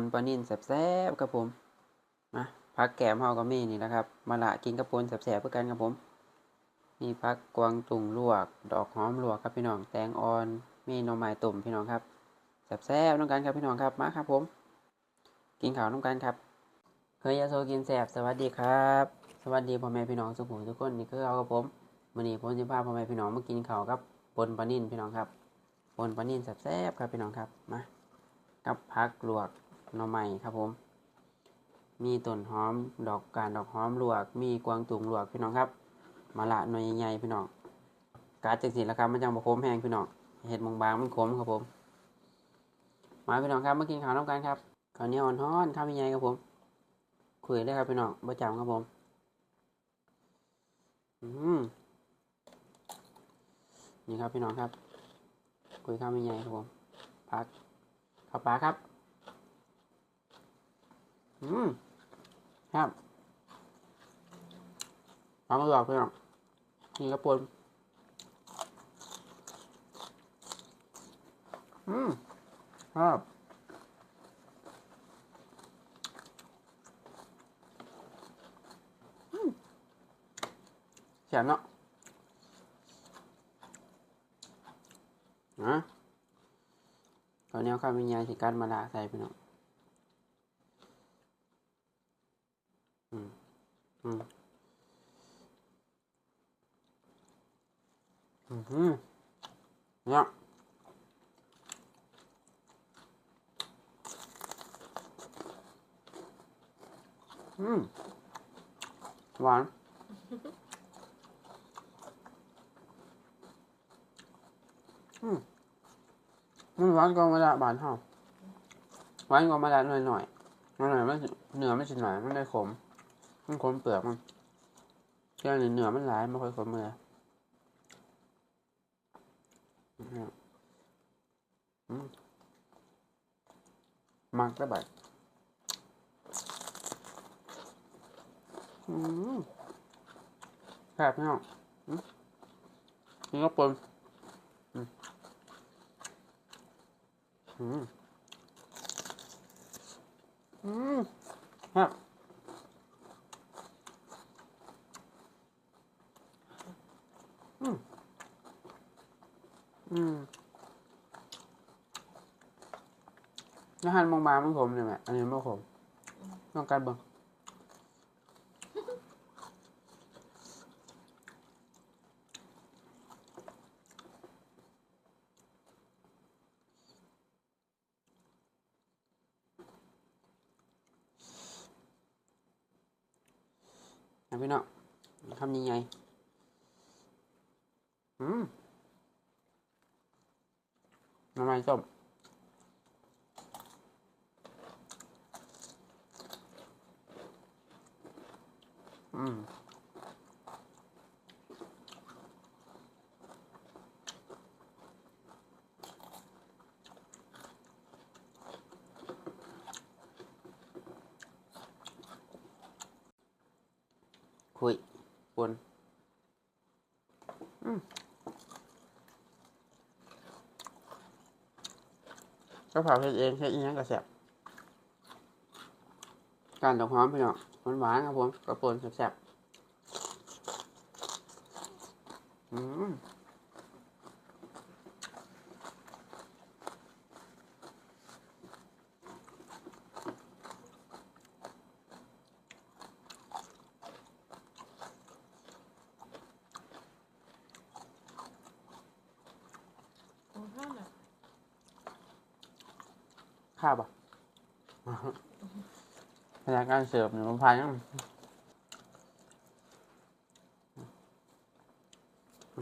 นปลานิ่นแซ่บๆครับผมมาพักแกมเฮาก็มีนี่นะครับ มาละกินกับปนแซ่บๆเพื่อกันครับผมมีพักกวางตุ่งลวก ดอกหอมลวกครับพี่น้องแตงอ่อนมีหน่อไม้ตุ่มพี่น้องครับแซ่บๆน้องกันครับพี่น้องครับมาครับผม กินข้าวน้องกันครับเคยยาโซกินแซ่บสวัสดีครับ สวัสดีพ่อแม่พี่น้องสุขุมทุกคนนี่คือเอากับผมวันนี้ผมจะพาพ่อแม่พี่น้องมากินข้าวกับปนปลานิ่นพี่น้องครับปนปลานิ่นแซ่บๆครับพี่น้องครับมากับพักลวก หน่อไม้ครับผม มีต้นหอมดอกการดอกหอมลวก มีกวางตุงลวกพี่น้องครับ มาละหน่อยใหญ่พี่น้องกาดจังสิแล้วครับมันจังบะคมแห้งพี่น้องเห็ดบางๆมันขมครับผม มาพี่น้องครับมากินข้าวน้ำกันครับข้าวเหนียวอ่อนๆข้าวใหญ่ครับผมคุยเลยครับพี่น้องประจำครับผม อืมนี่ครับพี่น้องครับคุยข้าวใหญ่ครับผมพักข้าวปลาครับ อืมครับฟังหลอกพี่น้องนี่กระปนอืมครับอืมแซ่บเนาะนะตอนนี้ข้าวมียายสิการมาลาใส่พี่น้องอืม อืมอืมเนี่ยอืมหวานอืมมันหวานกว่ามาละบานเฮาหวานกว่ามาละหน่อยหน่อยหน่อยหน่อยมันสิเนื้อมันสิหน่อยมันได้ขม มันขมเปลือกมันแค่นี้เนื้อมันหลายไม่ค่อยขมเลยอืมมักได้แบบอืมแซ่บพี่น้องนี่ก็ปนอืมอืมครับอืมอืม อาหารบางๆมันขมเลยแม่อันนี้ไม่ขมต้องการบิ่งนะพี่น้องคำยังไงอืมน้ำมันส้ม อืมคุยปนอืมก็เผาเฮ็ดเองเฮ็ดอีหยังก็แซ่บการดอกหอมพี่น้อง หวานครับผมกระปนแซ่บอืมของท่านอะ ข้าวปะพนักงานเสิร์ฟเนี่ยมันพายยัง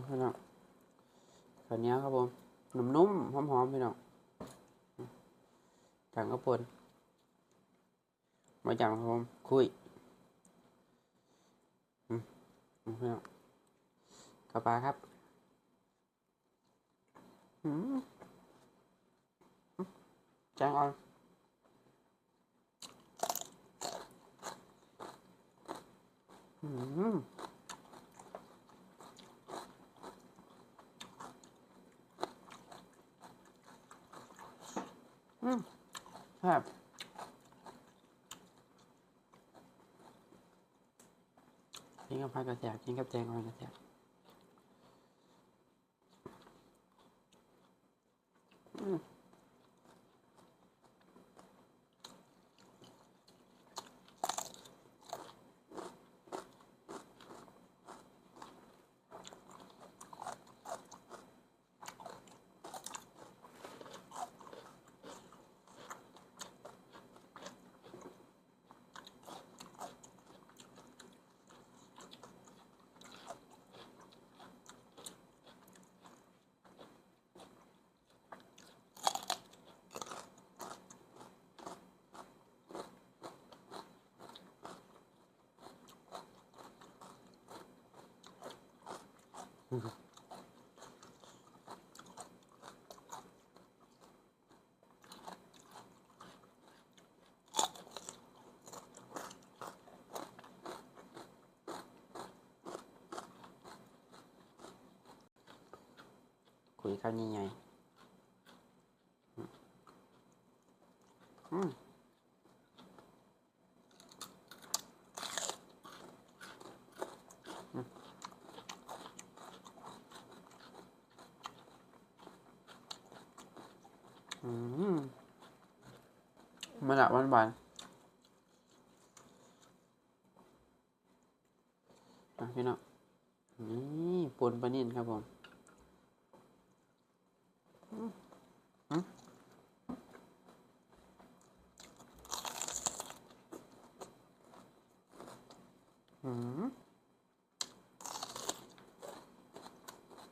พี่น้องข้าวเนียครับผมนุ่มๆหอมๆพี่น้องจังกระปนมาจังครับผมคุยพี่น้องกระปลาครับจังอ่อน อืมครับกินกับผักกระแสกินกับแตงกวากระแส คุยกันยังไงอืมอืมอื มันละหวานหวานๆอะพี่น้องนี่ปนปลานิ่นครับผมอืม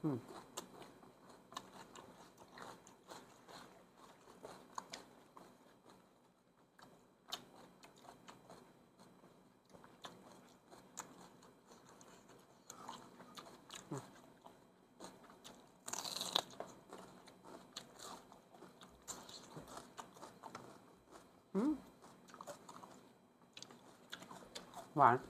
อืม one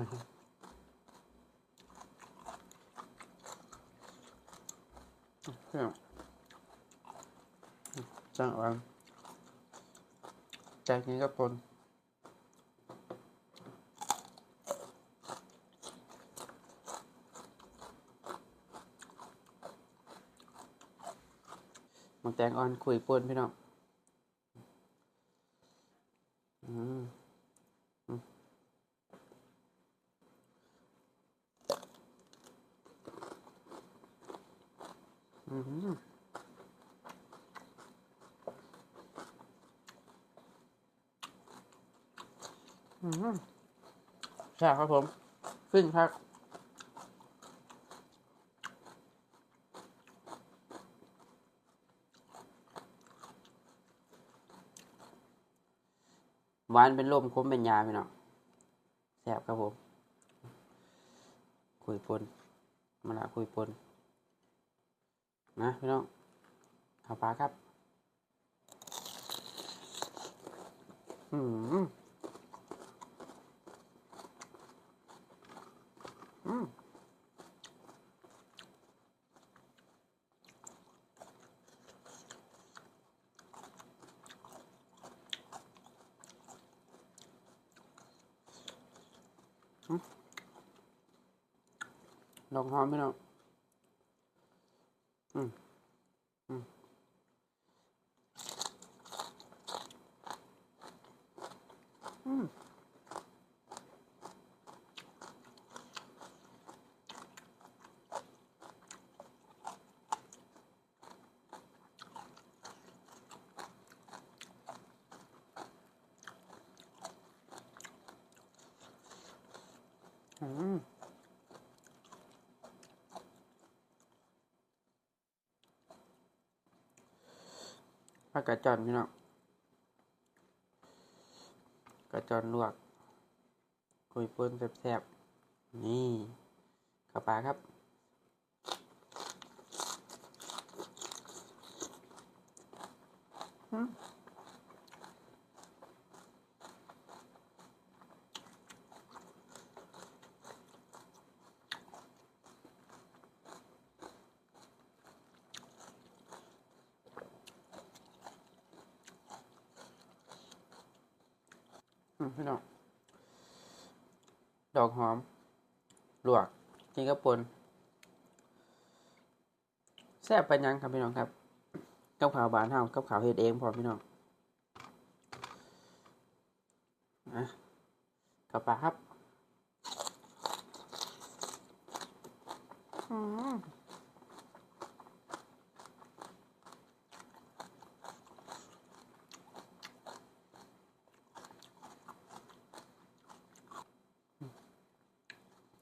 หวาน Ja. จังหวะจากนี้ก็ปนมันแตงอ่อนคุยปนพี่น้องอืมอืมอืม อืม ใช่ครับผม ขึ้นครับ หวานเป็นลมคมเป็นยาพี่น้องแซ่บครับผม คุยปนมาละคุยปนนะพี่น้องเอาปลาครับ อืม อืม อืมดอกหอมไหมเนาะอืม อืม อืม อืมผักกาดจันพี่น้องกระจอนลวกคุยปุ้นแซ่บๆ นี่เข้าปลาครับอืม พี่น้องดอกหอม ลวกกินกับปนแซ่บไปานหยังครับพี่น้องครับกับขาวบานเฮากับขาวเฮ็ดเองพร้อมพี่น้องอะกับปลาครับ อืม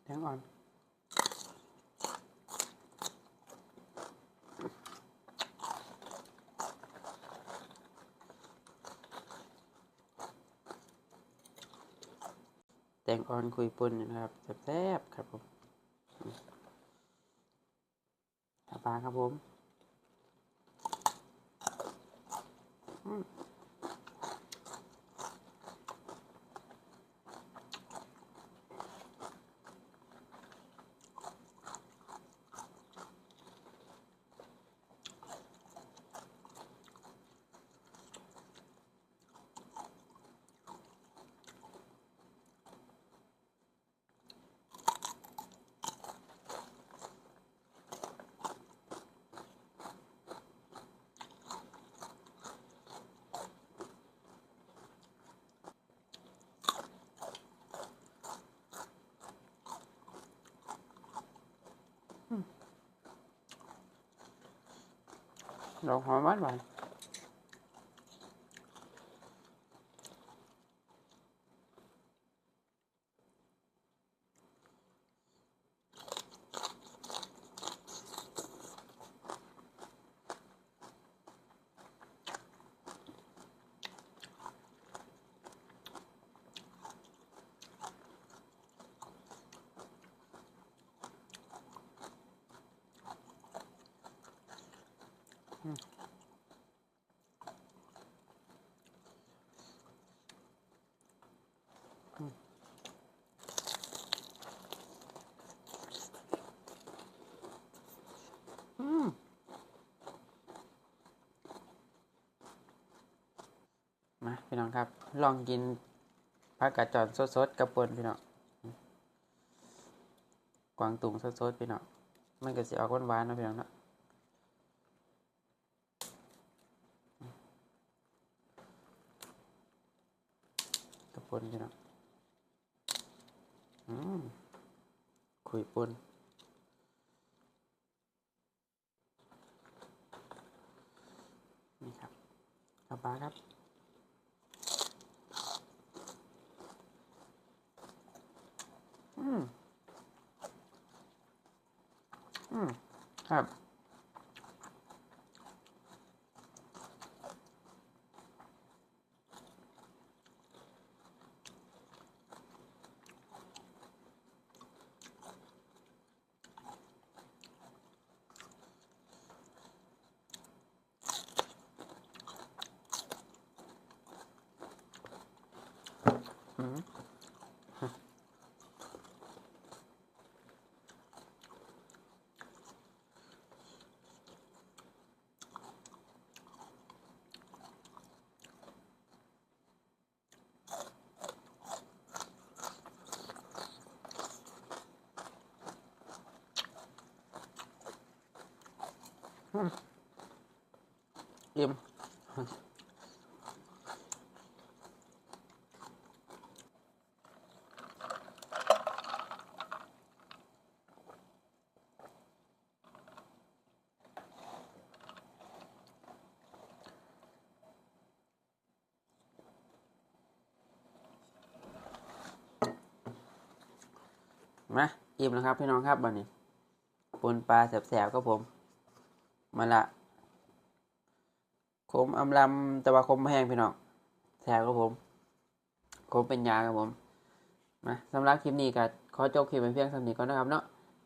แตงอ่อนแตงอ่อนคุยปุ่นนะครับแซ่บๆครับผมปลาปลาครับผม ดอกห พี่น้องครับ ลองกินผักกาดจอนสดๆกับปนพี่น้องกวางตุงสดๆพี่น้องมันก็สิออกหวานๆนะพี่น้องเนาะกับปนพี่น้องอืมคุยปนนี่ครับกระปลาครับมอืมครับ อืมอิ่ม มา อิ่มแล้วครับพี่น้องครับบันนี้ปนปลาแสบๆครับผม มาละคมอำลำแต่ว่าคมแห้งพี่น้องแสบครับผมครบเป็นยาครับผมมาสำหรับคลิปนี้ก็ขอจบคลิปเป็นเพียงสำนี้ก่อนนะครับเนาะ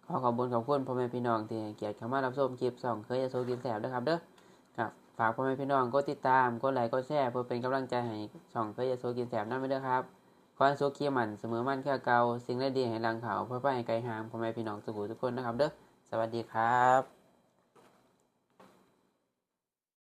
ขอขอบคุณขอบคุณพ่อแม่พี่น้องที่เกียรติเข้ามารับชมคลิปสองเคยจะโซกินแสบด้วยครับเด้อครับฝากพ่อแม่พี่น้องกดติดตามกดไลค์กดแชร์เพื่อเป็นกำลังใจให้ช่องเคยจะโซกินแสบนั่นไปเด้อครับ ขอให้โซกี้มันเสมอมันแค่เกาสิ่งไดดีให้รังเขาเพื่อไปให้ไกลห่างพ่อแม่พี่น้องสุขุทุกคนนะครับ เด้อสวัสดีครับ